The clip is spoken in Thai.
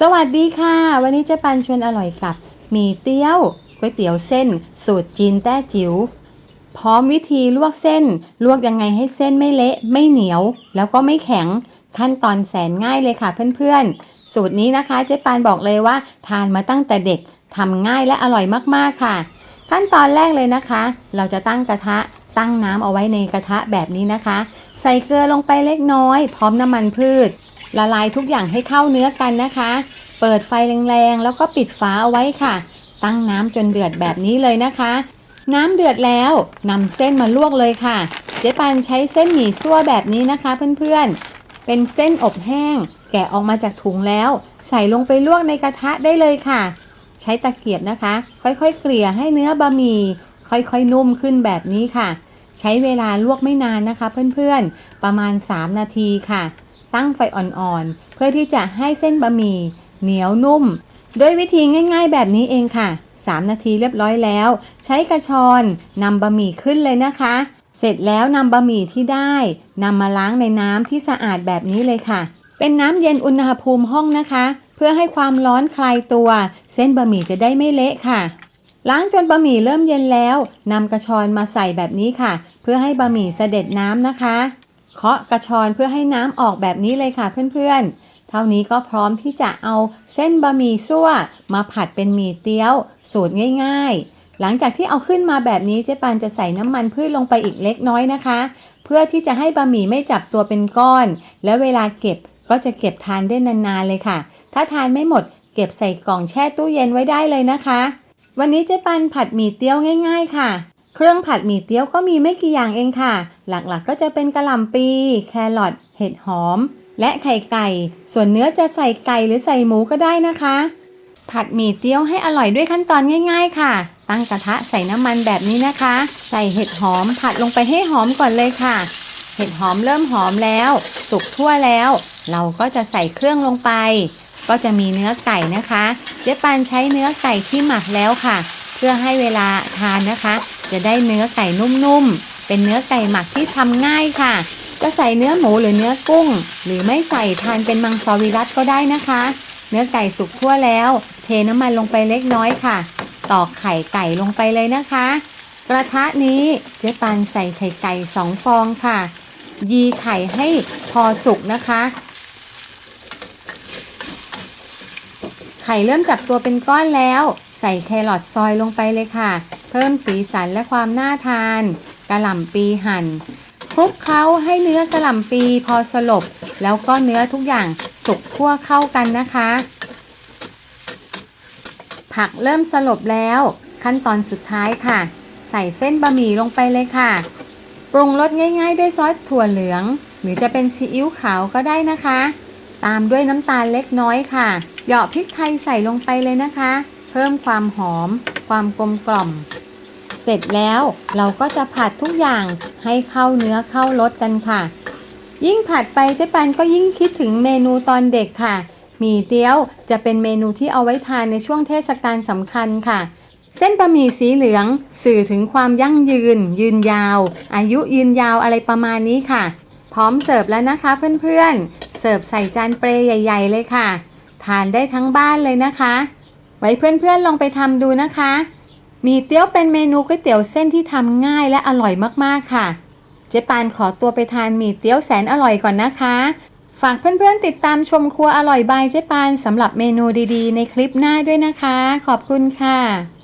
สวัสดีค่ะ วันนี้เจ๊ปันชวนอร่อยกับหมี่เตี๋ยวก๋วยเตี๋ยวเส้น สูตรจีนแต้จิ๋วพร้อมวิธีลวกเส้น ลวกยังไงให้เส้นไม่เละไม่เหนียว แล้วก็ไม่แข็งขั้นตอนแสนง่ายเลยค่ะเพื่อนๆ สูตรนี้นะคะเจ๊ปานบอกเลยว่า ทานมาตั้งแต่เด็กทำง่ายและอร่อยมากๆค่ะ ขั้นตอนแรกเลยนะคะ เราจะตั้งกระทะตั้งน้ำเอาไว้ในกระทะแบบนี้นะคะ ใส่เกลือลงไปเล็กน้อย พร้อมน้ำมันพืช ละลายทุกอย่างให้เข้าเนื้อกันนะคะ เปิดไฟแรงๆ แล้วก็ปิดฝาเอาไว้ค่ะ ตั้งน้ำจนเดือดแบบนี้เลยนะคะ น้ำเดือดแล้วนำเส้นมาลวกเลยค่ะ เจ๊ปันใช้เส้นหมี่ซั่วแบบนี้นะคะเพื่อนๆ เป็นเส้นอบแห้ง แกะออกมาจากถุงแล้ว ใส่ลงไปลวกในกระทะได้เลยค่ะ ใช้ตะเกียบนะคะ ค่อยๆ เกลี่ยให้เนื้อบะหมี่ค่อยๆ นุ่มขึ้นแบบนี้ค่ะ ใช้เวลาลวกไม่นานนะคะเพื่อนๆ ประมาณ 3 นาทีค่ะ ตั้งไฟอ่อนๆ เพื่อที่จะให้เส้นบะหมี่ เหนียวนุ่ม ด้วยวิธีง่ายๆ แบบนี้เองค่ะ 3 นาทีเรียบร้อยแล้ว ใช้กระชอนนำบะหมี่ขึ้นเลยนะคะ เสร็จแล้วนำบะหมี่ที่ได้นำมาล้างในน้ำที่สะอาดแบบนี้เลยค่ะ เป็นน้ำเย็นอุณหภูมิห้องนะคะ เพื่อให้ความร้อนคลายตัว เส้นบะหมี่จะได้ไม่เละค่ะล้างจนบะหมี่เริ่มเย็นแล้วนำกระชอนมาใส่แบบนี้ค่ะ เพื่อให้บะหมี่เสด็จน้ำนะคะ เคาะกระชอนเพื่อให้น้ำออกแบบนี้เลยค่ะเพื่อนๆ เท่านี้ก็พร้อมที่จะเอาเส้นบะหมี่ซั่ว มาผัดเป็นหมี่เตี๋ยว สูตรง่ายๆ หลังจากที่เอาขึ้นมาแบบนี้เจ๊ปานจะใส่น้ำมันพืชลงไปอีกเล็กน้อยนะคะ เพื่อที่จะให้บะหมี่ไม่จับตัวเป็นก้อน และเวลาเก็บก็จะเก็บทานได้นานๆเลยค่ะ ถ้าทานไม่หมดเก็บใส่กล่องแช่ตู้เย็นไว้ได้เลยนะคะ วันนี้เจ๊ปันผัดหมี่เตี๋ยวง่าย ๆ ค่ะ เครื่องผัดหมี่เตี๋ยวก็มีไม่กี่อย่างเองค่ะ หลักๆก็จะเป็นกระหล่ำปี แครอทเห็ดหอม และไข่ไก่ ส่วนเนื้อจะใส่ไก่หรือใส่หมูก็ได้นะคะ ผัดหมี่เตี๋ยวให้อร่อยด้วยขั้นตอนง่าย ๆ ค่ะ ตั้งกระทะใส่น้ำมันแบบนี้นะคะ ใส่เห็ดหอมผัดลงไปให้หอมก่อนเลยค่ะ เห็ดหอมเริ่มหอมแล้วสุกทั่วแล้ว เราก็จะใส่เครื่องลงไป ก็จะมีเนื้อไก่นะคะเจ๊ปานใช้เนื้อไก่ที่หมักแล้วค่ะ เพื่อให้เวลาทานนะคะ จะได้เนื้อไก่นุ่มๆ เป็นเนื้อไก่หมักที่ทำง่ายค่ะ จะใส่เนื้อหมูหรือเนื้อกุ้ง หรือไม่ใส่ทานเป็นมังสวิรัตก็ได้นะคะ เนื้อไก่สุกทั่วแล้ว เทน้ำมันลงไปเล็กน้อยค่ะ ตอกไข่ไก่ลงไปเลยนะคะ กระทะนี้เจ๊ปันใส่ไข่ไก่สองฟองค่ะ ยีไข่ให้พอสุกนะคะไข่เริ่มจับตัวเป็นก้อนแล้ว ใส่แครอทซอยลงไปเลยค่ะ เพิ่มสีสันและความน่าทานกระหล่ำปีหั่นคลุกเคล้าให้เนื้อกระหล่ำปีพอสลบ แล้วก็เนื้อทุกอย่างสุกทั่วเข้ากันนะคะ ผักเริ่มสลบแล้ว ขั้นตอนสุดท้ายค่ะ ใส่เส้นบะหมี่ลงไปเลยค่ะ ปรุงรสง่าย ๆ ด้วยซอสถั่วเหลือง หรือจะเป็นซีอิ๊วขาวก็ได้นะคะ ตามด้วยน้ำตาลเล็กน้อยค่ะเหยาะพริกไทยใส่ลงไปเลยนะคะ พิ่มความหอม ความกลมกล่อม เสร็จแล้วเราก็จะผัดทุกอย่างให้เข้าเนื้อเข้ารสกันค่ะ ยิ่งผัดไปเจ๊ปันก็ยิ่งคิดถึงเมนูตอนเด็กค่ะหมี่เตี๋ยวจะเป็นเมนูที่เอาไว้ทานในช่วงเทศกาลสำคัญค่ะ เส้นบะหมี่สีเหลืองสื่อถึงความยั่งยืน ยืนยาว อายุยืนยาวอะไรประมาณนี้ค่ะ พร้อมเสิร์ฟแล้วนะคะเพื่อนๆ เสิร์ฟใส่จานเปรย์ใหญ่ ๆ เลยค่ะ ทานได้ทั้งบ้านเลยนะคะ ไว้เพื่อนๆลองไปทำดูนะคะ มีเตี๋ยวเป็นเมนูก๋วยเตี๋ยวเส้นที่ทำง่ายและอร่อยมากๆค่ะ เจ๊ปานขอตัวไปทานหมี่เตี๋ยวแสนอร่อยก่อนนะคะ ฝากเพื่อนๆติดตามชมครัวอร่อยบายเจ๊ปานสำหรับเมนูดีๆ ในคลิปหน้าด้วยนะคะ ขอบคุณค่ะ